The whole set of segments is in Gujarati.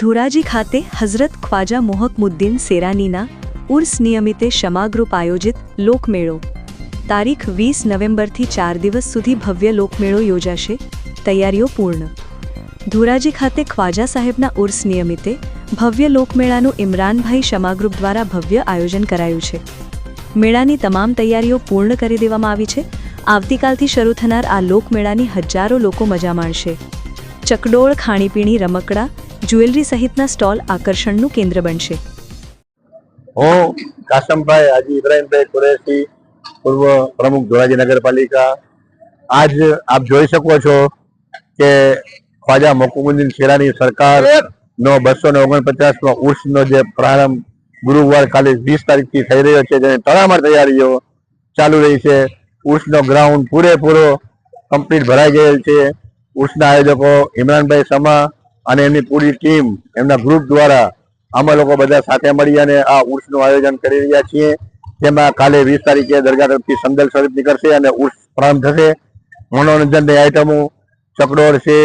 ધોરાજી ખાતે હઝરત ખ્વાજા મોહકમુદ્દીન સેરાનીના ઉર્સ નિયમિતે શમા આયોજિત લોકમેળો. તારીખ વીસ નવેમ્બરથી ચાર દિવસ સુધી ભવ્ય લોકમેળો યોજાશે. તૈયારીઓ પૂર્ણ. ધોરાજી ખાતે ખ્વાજા સાહેબના ઉર્સ નિયમિતે ભવ્ય લોકમેળાનું ઇમરાનભાઈ શમા દ્વારા ભવ્ય આયોજન કરાયું છે. મેળાની તમામ તૈયારીઓ પૂર્ણ કરી દેવામાં આવી છે. આવતીકાલથી શરૂ થનાર આ લોકમેળાની હજારો લોકો મજા માણશે. ચકડોળ, ખાણીપીણી, રમકડા જ્વેલરી સહિતના સ્ટોલ આકર્ષણનું કેન્દ્ર બનશે. હું કાસમભાઈ હાજી ઇબ્રાહીમભાઈ કુરેશી, પૂર્વ પ્રમુખ ધોરાજી નગરપાલિકા. આજ આપ જોઈ શકો છો કે ખ્વાજા મોકુમુદ્દીન શેરાની સરકાર નો બસો ને ઓગણપચાસમાં ઉર્સનો જે પ્રારંભ ગુરુવાર કાલે વીસ તારીખથી થઈ રહ્યો છે, જેની તડામાર તૈયારીઓ ચાલુ રહી છે. ઉર્સનો ગ્રાઉન્ડ પૂરેપૂરો કમ્પ્લીટ ભરાઈ ગયેલ છે. ઉર્સના આયોજકો ઇમરાનભાઈ સમા અને એમની પૂરી ટીમ, એમના ગ્રુપ દ્વારા અમે લોકો બધા સાથે મળી અને આ ઉર્સનું આયોજન કરી રહ્યા છીએ. જેમાં કાલે વીસ તારીખે દરગાહ તરફથી સંદલ સ્વરૂપ નીકળશે અને ઉર્સ પ્રારંભ થશે. મનોરંજનની આઈટમો, ચકડોળ છે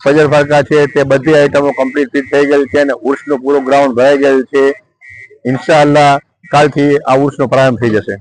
ફજર ફરકા છે, તે બધી આઈટમો કમ્પ્લીટ થઈ ગયેલ છે અને ઉર્સનું પૂરું ગ્રાઉન્ડ ભરાઈ ગયેલ છે. ઇન્શાઅલ્લાહ કાલથી આ ઉર્સનો પ્રારંભ થઈ જશે.